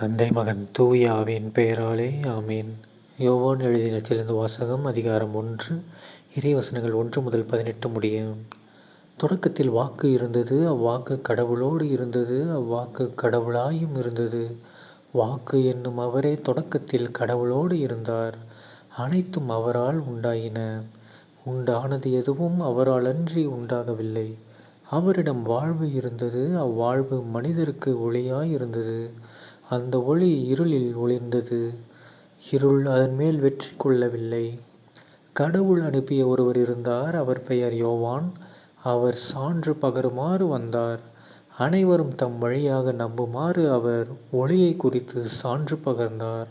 தந்தை மகன் தூய பெயராலே ஆமீன். யோவான் எழுதிய நச்சிலிருந்து வாசகம் அதிகாரம் ஒன்று இறைவசனங்கள் ஒன்று முதல் பதினெட்டு முடியும். தொடக்கத்தில் வாக்கு இருந்தது அவ்வாக்கு கடவுளோடு இருந்தது அவ்வாக்கு கடவுளாயும் இருந்தது. வாக்கு என்னும் அவரே தொடக்கத்தில் கடவுளோடு இருந்தார். அனைத்தும் அவரால் உண்டாயின. உண்டானது எதுவும் அவரால் அன்றி உண்டாகவில்லை. அவரிடம் வாழ்வு இருந்தது அவ்வாழ்வு மனிதருக்கு ஒளியாய் இருந்தது. அந்த ஒளி இருளில் ஒளிர்ந்தது. இருள் அதன் மேல் வெற்றி கொள்ளவில்லை. கடவுள் அனுப்பிய ஒருவர் இருந்தார். அவர் பெயர் யோவான். அவர் சான்று பகருமாறு வந்தார். அனைவரும் தம் வழியாக நம்புமாறு அவர் ஒளியை குறித்து சான்று பகர்ந்தார்.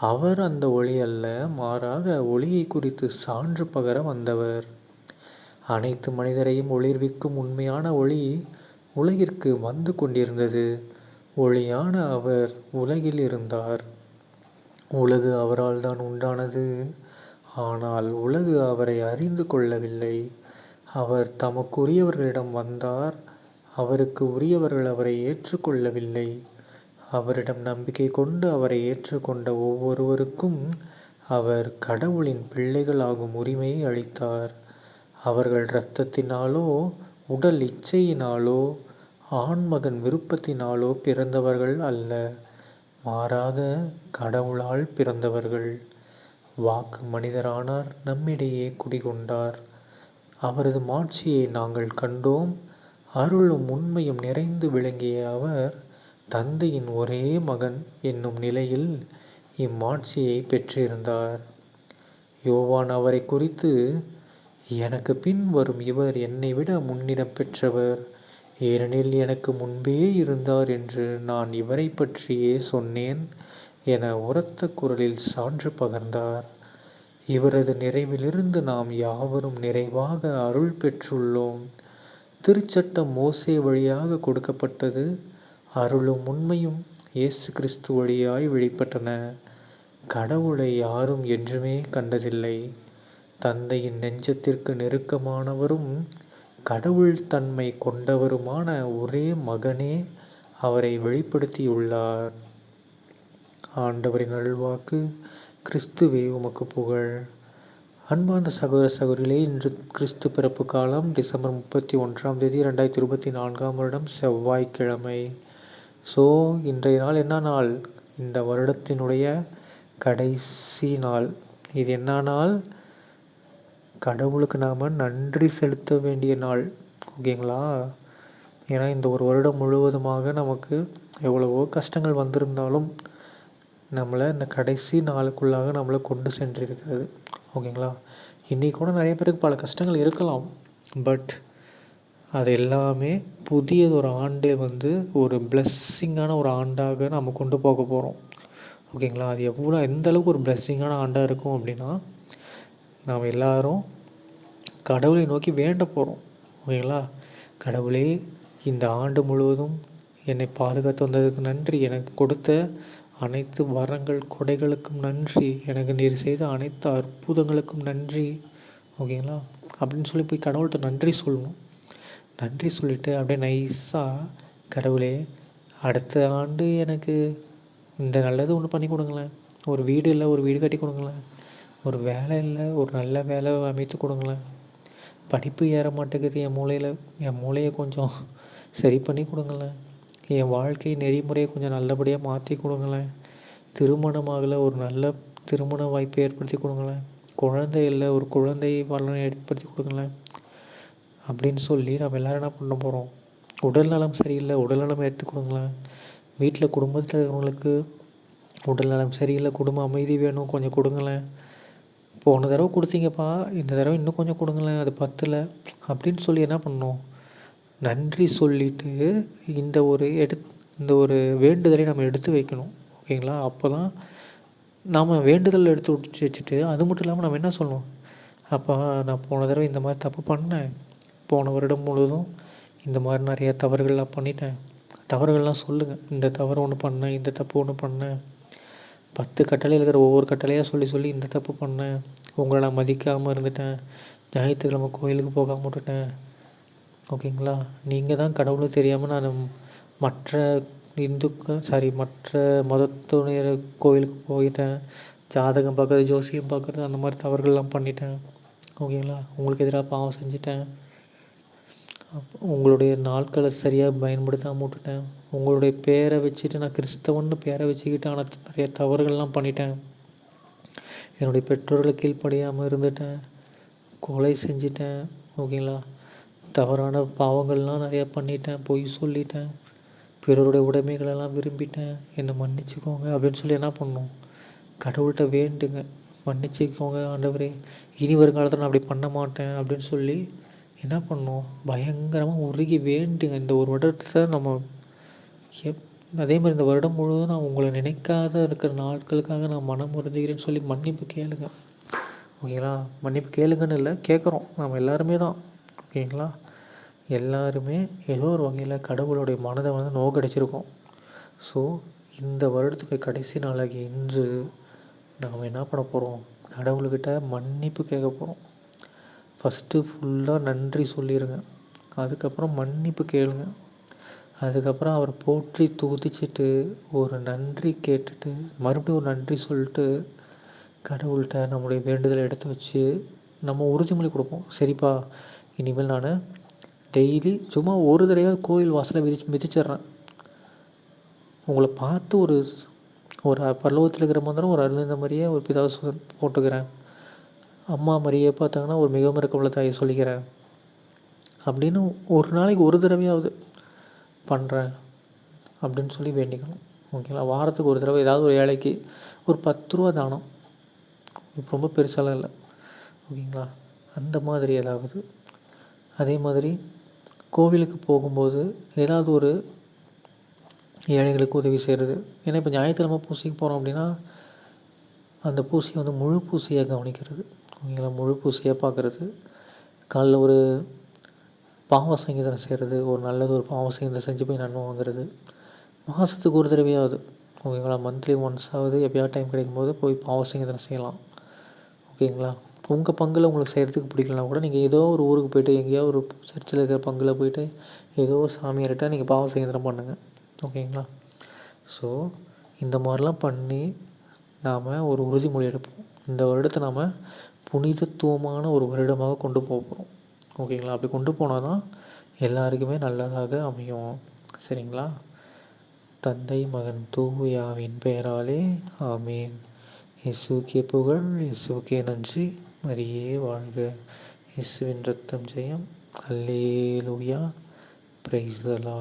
அவர் அந்த ஒளி அல்ல மாறாக ஒளியை குறித்து சான்று பகர வந்தவர். அனைத்து மனிதரையும் ஒளிர்விக்கும் உண்மையான ஒளி உலகிற்கு வந்து கொண்டிருந்தது. ஒளியான அவர் உலகில் இருந்தார். உலகு அவரால் தான் உண்டானது. ஆனால் உலகு அவரை அறிந்து கொள்ளவில்லை. அவர் தமக்குரியவர்களிடம் வந்தார். அவருக்கு உரியவர்கள் அவரை ஏற்றுக்கொள்ளவில்லை. அவரிடம் நம்பிக்கை கொண்டு அவரை ஏற்றுக்கொண்ட ஒவ்வொருவருக்கும் அவர் கடவுளின் பிள்ளைகளாகும் உரிமையை அளித்தார். அவர்கள் இரத்தத்தினாலோ உடல் இச்சையினாலோ ஆண்மகன் விருப்பத்தினாலோ பிறந்தவர்கள் அல்ல மாறாக கடவுளால் பிறந்தவர்கள். வாக்கு மனிதரானார் நம்மிடையே குடிகொண்டார். அவரது மாட்சியை நாங்கள் கண்டோம். அருளும் உண்மையும் நிறைந்து விளங்கிய அவர் தந்தையின் ஒரே மகன் என்னும் நிலையில் இம்மாட்சியை பெற்றிருந்தார். யோவான் அவரை குறித்து எனக்கு பின் வரும் இவர் என்னை விட முன்னிடம் பெற்றவர். ஏனெனில் எனக்கு முன்பே இருந்தார் என்று நான் இவரை பற்றியே சொன்னேன் என உரத்த குரலில் சான்று பகர்ந்தார். இவரது நிறைவிலிருந்து நாம் யாவரும் நிறைவாக அருள் பெற்றுள்ளோம். திருச்சட்டம் மோசே வழியாக கொடுக்கப்பட்டது. அருளும் உண்மையும் இயேசு கிறிஸ்து வழியாய் வெளிப்பட்டன. கடவுளை யாரும் என்றுமே கண்டதில்லை. தந்தையின் நெஞ்சத்திற்கு நெருக்கமானவரும் கடவுள் தன்மை கொண்டவருமான ஒரே மகனே அவரை வெளிப்படுத்தியுள்ளார். ஆண்டவரின் அருள்வாக்கு கிறிஸ்துவே உமக்கு புகழ். அன்பார்ந்த சகோதர சகோதரிகளே இன்று கிறிஸ்து பிறப்பு காலம் டிசம்பர் முப்பத்தி ஒன்றாம் தேதி ரெண்டாயிரத்தி இருபத்தி நான்காம் வருடம் செவ்வாய்க்கிழமை. ஸோ இன்றைய நாள் என்ன நாள்? இந்த வருடத்தினுடைய கடைசி நாள். இது என்ன நாள்? கடவுளுக்கு நாம் நன்றி செலுத்த வேண்டிய நாள் ஓகேங்களா? ஏன்னா இந்த ஒரு வருடம் முழுவதுமாக நமக்கு எவ்வளவோ கஷ்டங்கள் வந்திருந்தாலும் நம்மளை இந்த கடைசி நாளுக்குள்ளாக நம்மளை கொண்டு சென்றிருக்கிறது ஓகேங்களா? இன்றைக்கி கூட நிறைய பேருக்கு பல கஷ்டங்கள் இருக்கலாம் பட் அது எல்லாமே புதியது ஒரு ஆண்டே வந்து ஒரு பிளெஸ்ஸிங்கான ஒரு ஆண்டாக நம்ம கொண்டு போக போகிறோம் ஓகேங்களா? அது எவ்வளோ எந்த அளவுக்கு ஒரு பிளெஸ்ஸிங்கான ஆண்டாக இருக்கும் அப்படின்னா நாம் எல்லாரும் கடவுளை நோக்கி வேண்ட போகிறோம் ஓகேங்களா? கடவுளே இந்த ஆண்டு முழுவதும் என்னை பாதுகாத்து வந்ததுக்கு நன்றி. எனக்கு கொடுத்த அனைத்து வரங்கள் கொடைகளுக்கும் நன்றி. எனக்கு நீர் செய்த அனைத்து அற்புதங்களுக்கும் நன்றி. ஓகேங்களா? அப்படின்னு சொல்லி போய் கடவுள்கிட்ட நன்றி சொல்லணும். நன்றி சொல்லிவிட்டு அப்படியே நைஸாக கடவுளே அடுத்த ஆண்டு எனக்கு இந்த நல்லது ஒன்று பண்ணி கொடுங்களேன். ஒரு வீடு இல்லை ஒரு வீடு கட்டி கொடுங்களேன். ஒரு வேலை இல்லை ஒரு நல்ல வேலை அமைத்து கொடுங்களேன். படிப்பு ஏற மாட்டேங்குது என் மூளையில். என் மூளையை கொஞ்சம் சரி பண்ணி கொடுங்களேன். என் வாழ்க்கை நெறிமுறையை கொஞ்சம் நல்லபடியாக மாற்றி கொடுங்களேன். திருமணமாகல ஒரு நல்ல திருமண வாய்ப்பை ஏற்படுத்தி கொடுங்களேன். குழந்தை இல்லை ஒரு குழந்தை வளனை ஏற்படுத்தி கொடுங்களேன். அப்படின்னு சொல்லி நம்ம எல்லோரும் என்ன பண்ண போகிறோம் உடல் நலம் சரியில்லை உடல் நலம் எடுத்து கொடுங்களேன். வீட்டில் குடும்பத்தில் இருக்கிறவங்களுக்கு உடல் நலம் சரியில்லை குடும்ப அமைதி வேணும் கொஞ்சம் கொடுங்களேன். போன தடவை கொடுத்தீங்கப்பா இந்த தடவை இன்னும் கொஞ்சம் கொடுங்களேன் அது பத்தலை. அப்படின்னு சொல்லி என்ன பண்ணோம்? நன்றி சொல்லிவிட்டு இந்த ஒரு எடு இந்த ஒரு வேண்டுதலை நம்ம எடுத்து வைக்கணும். ஓகேங்களா? அப்போ தான் நாம் வேண்டுதல் எடுத்து வச்சுட்டு அது மட்டும் இல்லாமல் நம்ம என்ன சொல்லணும்? அப்போ நான் போன தடவை இந்த மாதிரி தப்பு பண்ணேன். போன வருடம் முழுவதும் இந்த மாதிரி நிறைய தவறுகள்லாம் பண்ணிட்டேன். தவறுகள்லாம் சொல்லுங்கள் இந்த தவறு ஒன்று பண்ணேன் இந்த தப்பு ஒன்று பண்ணேன். பத்து கட்டளை இருக்கிற ஒவ்வொரு கட்டளையாக சொல்லி சொல்லி இந்த தப்பு பண்ணேன். உங்களை நான் மதிக்காமல் இருந்துட்டேன். ஞாயிற்றுக்கிழமை கோயிலுக்கு போகாமல் விட்டுட்டேன். ஓகேங்களா? நீங்கள் தான் கடவுளை தெரியாமல் நான் மற்ற இந்துக்கள் சாரி மற்ற மதத்துடைய கோயிலுக்கு போயிட்டேன். ஜாதகம் பார்க்குறது ஜோசியம் பார்க்குறது அந்த மாதிரி தவறுகள்லாம் பண்ணிட்டேன். ஓகேங்களா? உங்களுக்கு எதிராக பாவம் செஞ்சுட்டேன். உங்களுடைய நாட்களை சரியாக பயன்படுத்தாமல் விட்டுட்டேன். உங்களுடைய பேரை வச்சுட்டு நான் கிறிஸ்தவன்னு பேரை வச்சுக்கிட்டு ஆனால் நிறைய தவறுகள்லாம் பண்ணிட்டேன். என்னுடைய பெற்றோர்களை கீழ்ப்படியாமல் இருந்துட்டேன். கொலை செஞ்சிட்டேன். ஓகேங்களா? தவறான பாவங்கள்லாம் நிறையா பண்ணிட்டேன். பொய் சொல்லிட்டேன். பிறருடைய உடைமைகளெல்லாம் விரும்பிட்டேன். என்னை மன்னிச்சுக்கோங்க அப்படின்னு சொல்லி என்ன பண்ணும் கடவுள்கிட்ட வேண்டுங்க. மன்னிச்சுக்கோங்க ஆண்டவரே. இனி வருங்காலத்தில் நான் அப்படி பண்ண மாட்டேன் அப்படின்னு சொல்லி என்ன பண்ணணும்? பயங்கரமாக உருகி வேண்டுங்க. இந்த ஒரு வருடத்தை நம்ம எப் அதே மாதிரி இந்த வருடம் முழுவதும் நான் உங்களை நினைக்காத இருக்கிற நாட்களுக்காக நான் மனம் வருந்துகிறேன்னு சொல்லி மன்னிப்பு கேளுங்க. ஓகேங்களா? மன்னிப்பு கேளுங்கன்னு இல்லை கேட்குறோம். நம்ம எல்லாருமே தான். ஓகேங்களா? எல்லாருமே ஏதோ ஒரு வகையில் கடவுளுடைய மனதை வந்து நோக்கடிச்சிருக்கோம். ஸோ இந்த வருடத்துக்கு கடைசி நாளாகி இன்று நாம் என்ன பண்ண போகிறோம் கடவுள்கிட்ட மன்னிப்பு கேட்க போகிறோம் ஃபஸ்ட்டு ஃபுல்லாக நன்றி சொல்லிடுங்க அதுக்கப்புறம் மன்னிப்பு கேளுங்க. அதுக்கப்புறம் அவரை போற்றி துதிச்சிட்டு ஒரு நன்றி கேட்டுட்டு மறுபடியும் ஒரு நன்றி சொல்லிட்டு கடவுள்கிட்ட நம்முடைய வேண்டுதலை எடுத்து வச்சு நம்ம உறுதிமொழி கொடுப்போம். சரிப்பா இனிமேல் நான் டெய்லி சும்மா ஒரு தடவை கோயில் வாசலை விதிச்சு மிதிச்சிட்றேன். உங்களை பார்த்து ஒரு ஒரு பல்லவத்தில் இருக்கிற மந்திரம் ஒரு அருந்த மாதிரியே ஒரு பிதாசுதன் போட்டுக்கிறேன். அம்மா மாதிரியே பார்த்தாங்கன்னா ஒரு மிகவும் இருக்கவுள்ள தாயை சொல்லிக்கிறேன். அப்படின்னு ஒரு நாளைக்கு ஒரு தடவையாவது பண்ணுறேன் அப்படின்னு சொல்லி வேண்டிக்கணும். ஓகேங்களா? வாரத்துக்கு ஒரு தடவை ஏதாவது ஒரு ஏழைக்கு ஒரு பத்து ரூபா தானம். இப்போ ரொம்ப பெருசாலாம் இல்லை. ஓகேங்களா? அந்த மாதிரி ஏதாவது. அதே மாதிரி கோவிலுக்கு போகும்போது ஏதாவது ஒரு ஏழைகளுக்கு உதவி செய்கிறது ஏன்னா இப்போ ஞாயிற்றுக்கிழமை பூசிக்கு போகிறோம் அப்படின்னா அந்த பூசியை வந்து முழு பூசியாக கவனிக்கிறது. அவங்களை முழு பூசையாக பார்க்குறது காலைல ஒரு பாவ சங்கீதம் செய்கிறது ஒரு நல்லது ஒரு பாவ சங்கீதம் செஞ்சு போய் நன்மை வாங்குறது மாதத்துக்கு ஒரு தடவையாவது ஓகேங்களா? மந்த்லி ஒன்ஸ் ஆகுது எப்போயாவது டைம் கிடைக்கும் போது போய் பாவ சங்கீதம் செய்யலாம். ஓகேங்களா? உங்கள் பங்கில் உங்களுக்கு செய்கிறதுக்கு பிடிக்கலனா கூட நீங்கள் ஏதோ ஒரு ஊருக்கு போய்ட்டு எங்கேயோ ஒரு சர்ச்சில் இருக்கிற பங்கில் போய்ட்டு ஏதோ ஒரு சாமியார்கிட்ட நீங்கள் பாவ சங்கீதம் பண்ணுங்கள் ஓகேங்களா? ஸோ இந்த மாதிரிலாம் பண்ணி நாம் ஒரு உறுதிமொழி எடுப்போம். இந்த வருடத்தை நாம் புனிதத்துவமான ஒரு வருடமாக கொண்டு போக போகிறோம் ஓகேங்களா? அப்படி கொண்டு போனால் தான் எல்லாருக்குமே நல்லதாக அமையும். சரிங்களா? தந்தை மகன் தூயாவின் பெயராலே ஆமீன். இயேசுக்கே புகழ் இயேசுக்கே நன்றி. மரியே வாழ்க. இசுவின் ரத்தம் ஜெயம். அல்லேலூயா. பிரைஸ்தலா